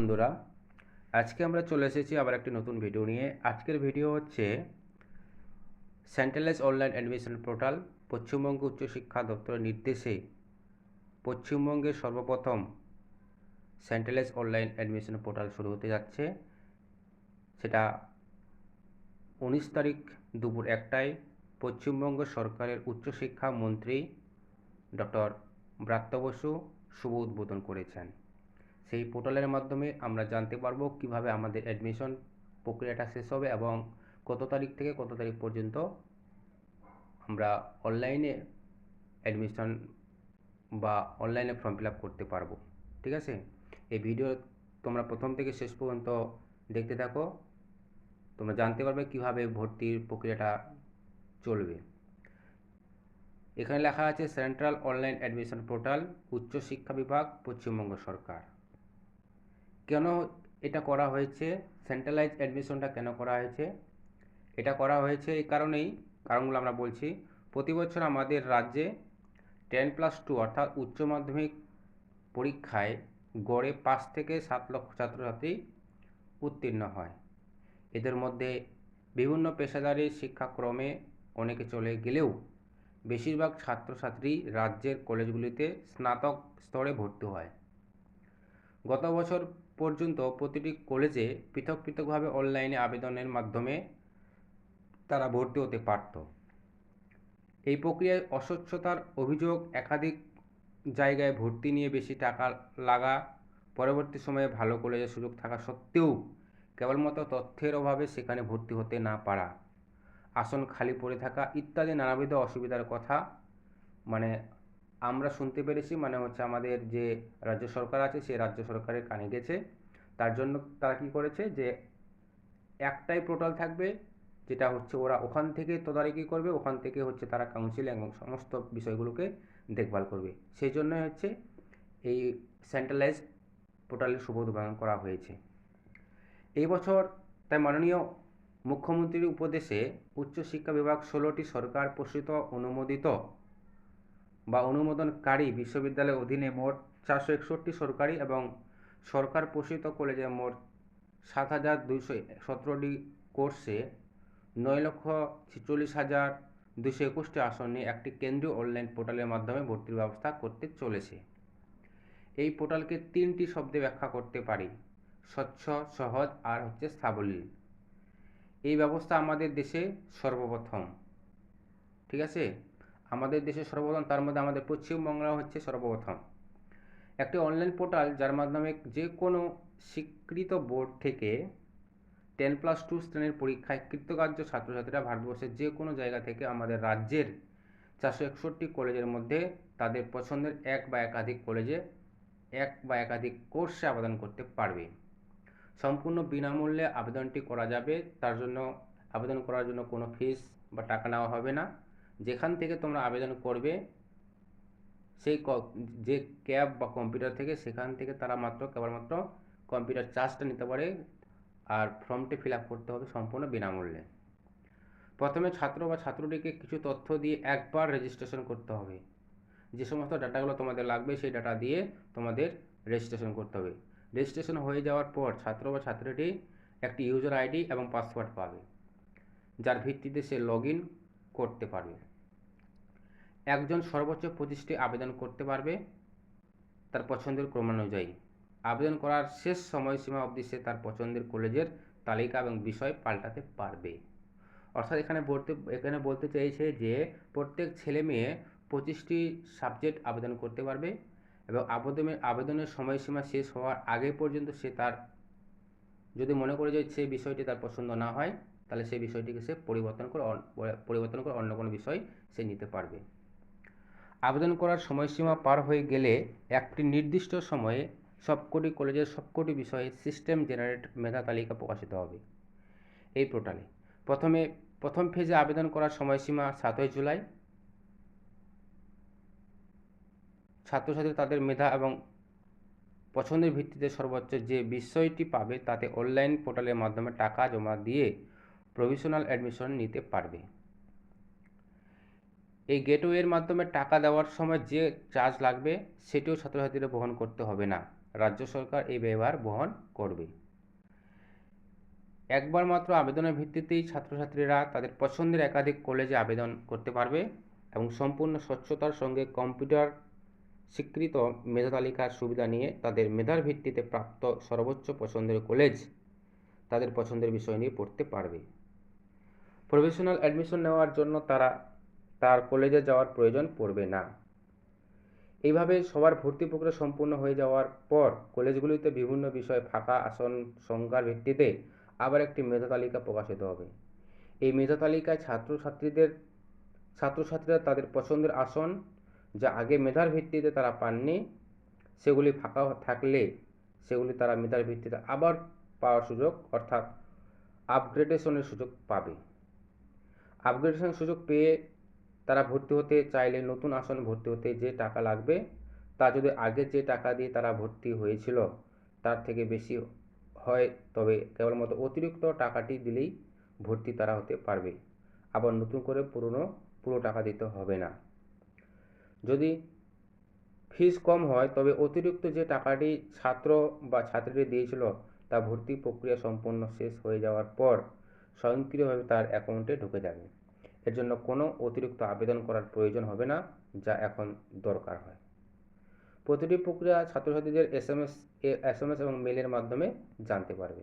বন্ধুরা, আজকে আমরা চলে এসেছি আবার একটি নতুন ভিডিও নিয়ে। আজকের ভিডিও হচ্ছে centralise online admission portal Paschimbanga উচ্চশিক্ষা দপ্তরের নির্দেশে পশ্চিমবঙ্গের সর্বপ্রথম সেন্ট্রালাইজ অনলাইন অ্যাডমিশন পোর্টাল শুরু হতে যাচ্ছে। সেটা উনিশ তারিখ দুপুর একটায় পশ্চিমবঙ্গ সরকারের উচ্চশিক্ষা মন্ত্রী ডক্টর ব্রাত্য বসু শুভ উদ্বোধন করেছেন। সেই পোর্টালের মাধ্যমে আমরা জানতে পারব কীভাবে আমাদের অ্যাডমিশন প্রক্রিয়াটা শেষ হবে এবং কত তারিখ থেকে কত তারিখ পর্যন্ত আমরা অনলাইনে অ্যাডমিশন বা অনলাইনে ফর্ম ফিল করতে পারব। ঠিক আছে? এই ভিডিও তোমরা প্রথম থেকে শেষ পর্যন্ত দেখতে থাকো। তোমরা জানতে পারবে কীভাবে ভর্তির প্রক্রিয়াটা চলবে। এখানে লেখা আছে সেন্ট্রাল অনলাইন অ্যাডমিশন পোর্টাল উচ্চশিক্ষা বিভাগ, পশ্চিমবঙ্গ সরকার। কেন এটা করা হয়েছে? সেন্ট্রালাইজ অ্যাডমিশনটা কেন করা হয়েছে? এটা করা হয়েছে এই কারণেই, কারণগুলো আমরা বলছি। প্রতি বছর আমাদের রাজ্যে টেন প্লাস টু অর্থাৎ উচ্চ মাধ্যমিক পরীক্ষায় গড়ে পাঁচ থেকে সাত লক্ষ ছাত্রছাত্রী উত্তীর্ণ হয়। এদের মধ্যে বিভিন্ন পেশাদারি শিক্ষাক্রমে অনেকে চলে গেলেও বেশিরভাগ ছাত্রছাত্রী রাজ্যের কলেজগুলিতে স্নাতক স্তরে ভর্তি হয়। গত বছর পর্যন্ত প্রতিটি কলেজে পৃথক পৃথকভাবে অনলাইনে আবেদনের মাধ্যমে তারা ভর্তি হতে পারত। এই প্রক্রিয়ায় অস্বচ্ছতার অভিযোগ একাধিক জায়গায় ভর্তি নিয়ে বেশি টাকা লাগা, পরবর্তী সময়ে ভালো কলেজের সুযোগ থাকা সত্ত্বেও কেবলমাত্র তথ্যের অভাবে সেখানে ভর্তি হতে না পারা, আসন খালি পড়ে থাকা ইত্যাদি নানাবিধ অসুবিধার কথা মানে আমরা শুনতে পেরেছি মানে হচ্ছে আমাদের যে রাজ্য সরকার আছে, সে রাজ্য সরকারের কানে গেছে। তার জন্য তারা কী করেছে যে, একটাই পোর্টাল থাকবে, যেটা হচ্ছে ওরা ওখান থেকে তদারকি করবে, ওখান থেকে হচ্ছে তারা কাউন্সিলিং এবং সমস্ত বিষয়গুলোকে দেখভাল করবে। সেই জন্য হচ্ছে এই সেন্ট্রালাইজ পোর্টালের শুভ করা হয়েছে। এই বছর তাই মাননীয় মুখ্যমন্ত্রীর উপদেশে উচ্চশিক্ষা বিভাগ ষোলোটি সরকার পোষিত অনুমোদিত অনুমোদনকারী বিশ্ববিদ্যালয়ের অধীনে মোট চারশো একষট্টি সরকারি এবং সরকার পোষিত কলেজে মোট সাত হাজার দুইশো সতেরোটি কোর্সে নয় লক্ষ ছেচল্লিশ হাজার দুশো একুশটি আসন নিয়ে একটি কেন্দ্রীয় অনলাইন পোর্টালের মাধ্যমে ভর্তির ব্যবস্থা করতে চলেছে। এই পোর্টালকে তিনটি শব্দে ব্যাখ্যা করতে পারি, স্বচ্ছ, সহজ আর হচ্ছে সাবলীল। এই ব্যবস্থা আমাদের দেশে সর্বপ্রথম। ঠিক আছে? আমাদের দেশে সর্বপ্রথম, তার মধ্যে আমাদের পশ্চিমবাংলা হচ্ছে সর্বপ্রথম। একটি অনলাইন পোর্টাল যার মাধ্যমে যে কোনো স্বীকৃত বোর্ড থেকে টেন প্লাস টু শ্রেণির পরীক্ষায় কৃতকার্য ছাত্রছাত্রীরা ভারতবর্ষের যে কোনো জায়গা থেকে আমাদের রাজ্যের চারশো একষট্টি কলেজের মধ্যে তাদের পছন্দের এক বা একাধিক কলেজে এক বা একাধিক কোর্সে আবেদন করতে পারবে। সম্পূর্ণ বিনামূল্যে আবেদনটি করা যাবে, তার জন্য আবেদন করার জন্য কোনো ফিস বা টাকা নেওয়া হবে না। যেখান থেকে তোমরা আবেদন করবে, সেই যে ক্যাব বা কম্পিউটার থেকে, সেখান থেকে তারা মাত্র কেবলমাত্র কম্পিউটার চার্জটা নিতে পারে আর ফর্মটি ফিল করতে হবে সম্পূর্ণ বিনামূল্যে। প্রথমে ছাত্র বা ছাত্রটিকে কিছু তথ্য দিয়ে একবার রেজিস্ট্রেশন করতে হবে। যে সমস্ত ডাটাগুলো তোমাদের লাগবে, সেই ডাটা দিয়ে তোমাদের রেজিস্ট্রেশন করতে হবে। রেজিস্ট্রেশন হয়ে যাওয়ার পর ছাত্র বা ছাত্রীটি একটি ইউজার আইডি এবং পাসওয়ার্ড পাবে, যার ভিত্তিতে সে লগ করতে পারবে। একজন সর্বোচ্চ পঁচিশটি আবেদন করতে পারবে তার পছন্দের ক্রমানুযায়ী। আবেদন করার শেষ সময়সীমা অবধি সে তার পছন্দের কলেজের তালিকা এবং বিষয় পাল্টাতে পারবে। অর্থাৎ এখানে বলতে এখানে বলতে চাইছে যে প্রত্যেক ছেলে মেয়ে পঁচিশটি সাবজেক্ট আবেদন করতে পারবে এবং আবেদনের আবেদনের সময়সীমা শেষ হওয়ার আগে পর্যন্ত সে তার, যদি মনে করে যে সেই বিষয়টি তার পছন্দ না হয়, তাহলে সেই বিষয়টিকে সে পরিবর্তন করে পরিবর্তন করে অন্য কোনো বিষয় সে নিতে পারবে। আবেদন করার সময়সীমা পার হয়ে গেলে একটি নির্দিষ্ট সময়ে সবকটি কলেজের সবকটি বিষয়ে সিস্টেম জেনারেট মেধা তালিকা প্রকাশিত হবে। এই পোর্টালে প্রথমে, প্রথম ফেজে আবেদন করার সময়সীমা সাতই জুলাই। ছাত্রছাত্রী তাদের মেধা এবং পছন্দের ভিত্তিতে সর্বোচ্চ যে বিষয়টি পাবে তাতে অনলাইন পোর্টালের মাধ্যমে টাকা জমা দিয়ে প্রভিশনাল অ্যাডমিশন নিতে পারবে। এই গেটওয়ের মাধ্যমে টাকা দেওয়ার সময় যে চার্জ লাগবে, সেটিও ছাত্রছাত্রীরা বহন করতে হবে না। রাজ্য সরকার এই ব্যবহার বহন করবে। একবার মাত্র আবেদনের ভিত্তিতেই ছাত্রছাত্রীরা তাদের পছন্দের একাধিক কলেজে আবেদন করতে পারবে এবং সম্পূর্ণ স্বচ্ছতার সঙ্গে কম্পিউটার স্বীকৃত মেধা তালিকার সুবিধা নিয়ে তাদের মেধার ভিত্তিতে প্রাপ্ত সর্বোচ্চ পছন্দের কলেজ তাদের পছন্দের বিষয় নিয়ে পড়তে পারবে। প্রফেশনাল অ্যাডমিশন নেওয়ার জন্য তারা তার কলেজে যাওয়ার প্রয়োজন পড়বে না। এইভাবে সবার ভর্তি প্রক্রিয়া সম্পূর্ণ হয়ে যাওয়ার পর কলেজগুলিতে বিভিন্ন বিষয়ে ফাঁকা আসন সংখ্যার ভিত্তিতে আবার একটি মেধা তালিকা প্রকাশিত হবে। এই মেধা তালিকায় ছাত্রছাত্রীদের, ছাত্রছাত্রীরা তাদের পছন্দের আসন যা আগে মেধার ভিত্তিতে তারা পাননি, সেগুলি ফাঁকা থাকলে সেগুলি তারা মেধার ভিত্তিতে আবার পাওয়ার সুযোগ অর্থাৎ আপগ্রেডেশনের সুযোগ পাবে। আপগ্রেডেশন সুযোগ পেয়ে তারা ভর্তি হতে চাইলে, নতুন আসনে ভর্তি হতে যে টাকা লাগবে, তা যদি আগে যে টাকা দিয়ে তারা ভর্তি হয়েছিল, তার থেকে বেশি হয়, তবে কেবলমাত্র অতিরিক্ত টাকাটি দিলেই ভর্তি তারা হতে পারবে। আবার নতুন করে পুরনো, পুরো টাকা দিতে হবে না। যদি ফিস কম হয়, তবে অতিরিক্ত যে টাকাটি ছাত্র বা ছাত্রীটি দিয়েছিল, তা ভর্তি প্রক্রিয়া সম্পূর্ণ শেষ হয়ে যাওয়ার পর, স্বয়ংক্রিয়ভাবে তার অ্যাকাউন্টে ঢুকে যাবে। এর জন্য কোনো অতিরিক্ত আবেদন করার প্রয়োজন হবে না, যা এখন দরকার হয়। প্রতিটি প্রক্রিয়া ছাত্রছাত্রীদের S M S S M S এবং মেলের মাধ্যমে জানতে পারবে।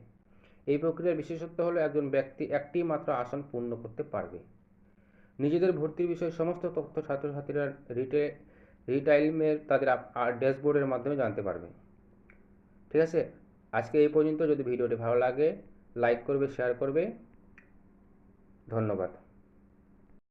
এই প্রক্রিয়ার বিশেষত্ব হলো একজন ব্যক্তি একটি মাত্র আসন পূর্ণ করতে পারবে। নিজেদের ভর্তির বিষয়ে সমস্ত তথ্য ছাত্রছাত্রীরা রিটে, রিটাইলমের তাদের ড্যাশবোর্ডের মাধ্যমে জানতে পারবে। ঠিক আছে? আজকে এই পর্যন্ত। যদি ভিডিওটি ভালো লাগে, লাইক করবে, শেয়ার করবে। ধন্যবাদ।